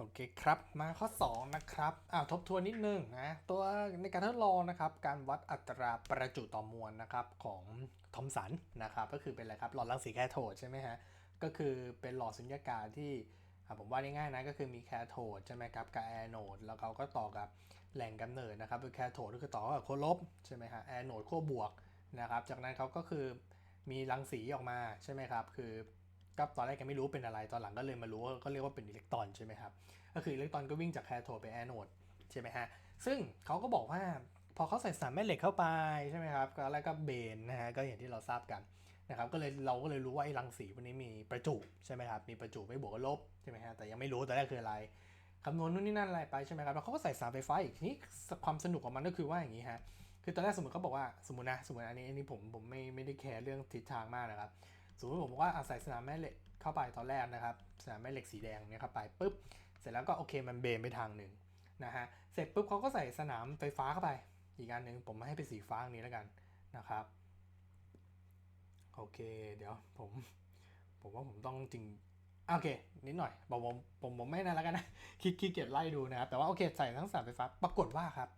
โอเคครับมาข้อ 2 นะครับอ่าทบทวนนิดนึงนะตัวในการทดลองนะครับการวัดอัตราประจุต่อมวลนะครับของทอมสันนะครับก็คือเป็นอะไรครับหลอดรังสีแคโทดใช่ไหมฮะก็คือเป็นหลอดสุญญากาศที่อ่าผมว่าง่ายๆนะก็คือมีแคโทดใช่ไหมครับกับแอนโดแล้วเขาก็ต่อกับแหล่งกำเนิดนะครับคือแคโทดก็คือต่อกับขั้วลบใช่ไหมฮะแอนโดขั้วบวกนะครับจากนั้นเขาก็คือมีรังสีออกมาใช่ไหมครับคือ ก็ตอนแรกแกไม่รู้เป็นอะไรตอนหลังก็เลยมารู้ว่าก็เรียกว่าเป็นอิเล็กตรอนใช่ไหมครับก็คืออิเล็กตรอนก็วิ่งจากแคโทดไปแอนโดใช่ไหมฮะซึ่งเขาก็บอกว่าพอเขาใส่สารแม่เหล็กเข้าไปใช่ไหมครับก็แล้วก็เบนนะฮะก็อย่างที่เราทราบกันนะครับก็เลยเราก็เลยรู้ว่าไอ้รังสีพวกนี้มีประจุใช่ไหมครับมีประจุไม่บวกก็ลบใช่ไหมฮะแต่ยังไม่รู้ตอนแรกคืออะไรคำนวณนู่นนี่นั่นอะไรไปใช่ไหมครับแล้วเขาก็ใส่สารไฟฟ้าอีกทีนี้ความสนุกของมันก็คือว่าอย่างนี้ฮะคือตอนแรกสมมติเขาบอกว่าสมมตินะสมมติอันนี้อันนี้ผมผมไม่ไม่ได้แคร์เรื่องทิศทางมากนะครับ สมมติผมบอกว่าอาใส่สนามแม่เหล็กเข้าไปตอนแรกนะครับ สนามแม่เหล็กสีแดงเนี่ยเข้าไปปุ๊บ เสร็จแล้วก็โอเคมันเบนไปทางหนึ่งนะฮะ เสร็จปุ๊บเขาก็ใส่สนามไฟฟ้าเข้าไป อีกอันหนึ่งผมให้เป็นสีฟ้าอย่างนี้แล้วกันนะครับ โอเค เดี๋ยวผม ผมว่าผมต้องจริงโอเค นิดหน่อยผมผมผมผมไม่นั่นแล้วกันนะคิดคิดเกียจไล่ดูนะครับ แต่ว่าโอเคใส่ทั้งสามไฟฟ้าปรากฏว่าครับ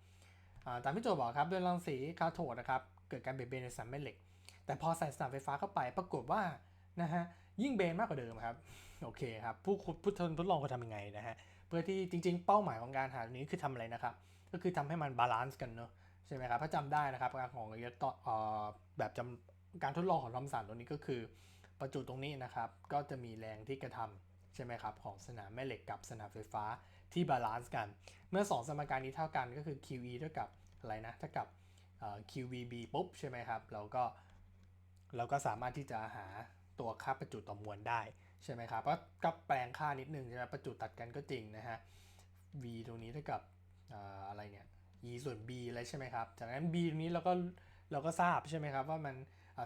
ตามที่โจบอกครับด้วยรังสีคาโทดนะครับ เกิดการเบนเบนในสามแม่เหล็ก แต่พอใส่สนามไฟฟ้าเข้าไปปรากฏว่านะฮะยิ่งเบนมากกว่าเดิมครับโอเคครับผู้ผู้ทดลองเขาทำยังไงนะฮะเพื่อที่จริง ๆ เป้าหมายของการหาตรงนี้คือทำอะไรนะครับ ก็คือทำให้มันบาลานซ์กันเนอะใช่ไหมครับถ้าจำได้นะครับการของอิเล็กตอนเอ่อแบบจำการทดลองของทอมสันตัวนี้ก็คือ ประจุตรงนี้นะครับ ก็จะมีแรงที่กระทำใช่ไหมครับของสนามแม่เหล็กกับสนามไฟฟ้าที่บาลานซ์กัน เมื่อ 2 สมการนี้เท่ากันก็คือ QE เท่ากับอะไรนะเท่ากับ QVB ปุ๊บใช่ไหมครับเราก็ เราก็สามารถที่จะหาตัวค่าประจุต่อมวลได้ใช่ไหมครับก็ก็แปลงค่านิดนึงใช่ไหมประจุตัดกันก็จริงนะฮะ v ตรงนี้เท่ากับอะไรเนี่ย e ส่วน b อะไรใช่ไหมครับ จากนั้น b ตรงนี้เราก็เราก็ทราบใช่ไหมครับว่ามัน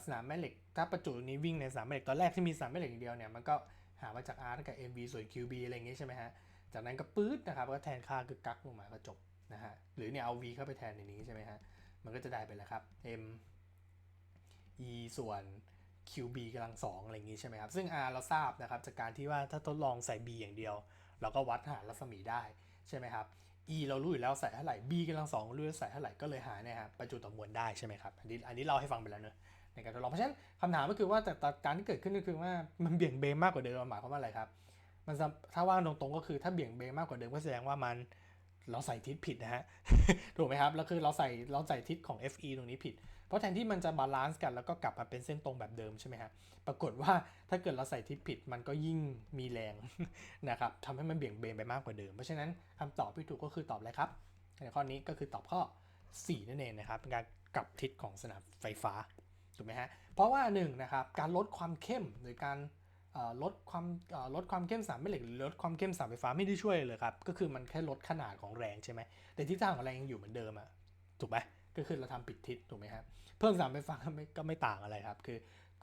สนามแม่เหล็กถ้าประจุตรงนี้วิ่งในสนามแม่เหล็กตอนแรกที่มีสนามแม่เหล็กอย่างเดียวเนี่ยมันก็หามาจาก r เท่ากับ mv ส่วน qb อะไรอย่างงี้ยใช่ไหมฮะ จากนั้นก็ปื๊ดนะครับก็แทนค่าคือกักลงมาก็จบนะฮะหรือเนี่ยเอา v เข้าไปแทนในนี้ใช่ไหมฮะมันก็จะได้ไปแล้วครับ m e ส่วน qb กำลังสองอะไรอย่างงี้ใช่ไหมครับ ซึ่ง r เราทราบนะครับจากการที่ว่าถ้าทดลองใส่ b อย่างเดียว เราก็วัดหารัศมีได้ใช่ไหมครับ e เรารู้อยู่แล้วใส่เท่าไหร่ b กำลังสองรู้ว่าใส่เท่าไหร่ก็เลยหาเนี่ยครับประจุต่อมวลได้ใช่ไหมครับอันนี้อันนี้เราให้ฟังไปแล้วเนอะในการทดลองเพราะฉะนั้นคำถามก็คือว่าแต่การที่เกิดขึ้นก็คือว่ามันเบี่ยงเบนมากกว่าเดิมหมายความว่าอะไรครับมันถ้าว่างตรงๆก็คือถ้าเบี่ยงเบนมากกว่าเดิมก็แสดงว่ามัน เราใส่ทิศผิดนะฮะ ถูกไหมครับ แล้วคือเราใส่เราใส่ทิศของ FE ตรงนี้ผิด เพราะแทนที่มันจะบาลานซ์กันแล้วก็กลับมาเป็นเส้นตรงแบบเดิมใช่ไหมฮะ ปรากฏว่าถ้าเกิดเราใส่ทิศผิดมันก็ยิ่งมีแรงนะครับทำให้มันเบี่ยงเบนไปมากกว่าเดิม เพราะฉะนั้นคำตอบที่ถูกก็คือตอบอะไรครับ ในข้อนี้ก็คือตอบข้อ 4 นั่นเองนะครับ เป็นการกลับทิศของสนามไฟฟ้า ถูกไหมฮะ เพราะว่าหนึ่งนะครับ การลดความเข้มหรือการ ลดความลดความเข้มสารแม่เหล็กหรือลดความเข้มสารไฟฟ้าไม่ได้ช่วยเลยครับ ก็คือมันแค่ลดขนาดของแรงใช่ไหมแต่ทิศทางของแรงยังอยู่เหมือนเดิมอะถูกไหมก็คือเราทำผิดทิศถูกไหมครับเพิ่มสารไฟฟ้าก็ไม่ก็ไม่ต่างอะไรครับ คือ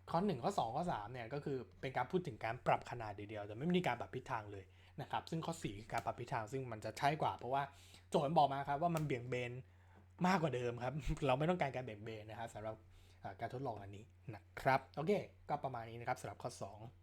ข้อหนึ่งข้อสองข้อสามเนี่ยก็คือเป็นการพูดถึงการปรับขนาดเดียวแต่ไม่มีการปรับทิศทางเลยนะครับซึ่งข้อสี่คือการปรับทิศทางซึ่งมันจะใช่กว่าเพราะว่าโจทย์มันบอกมาครับว่ามันเบี่ยงเบนมากกว่าเดิมครับ เราไม่ต้องการการเบี่ยงเบนนะครับสำหรับการทดลองอันนี้นะครับโอเค ก็ประมาณนี้นะครับสำหรับข้อ 2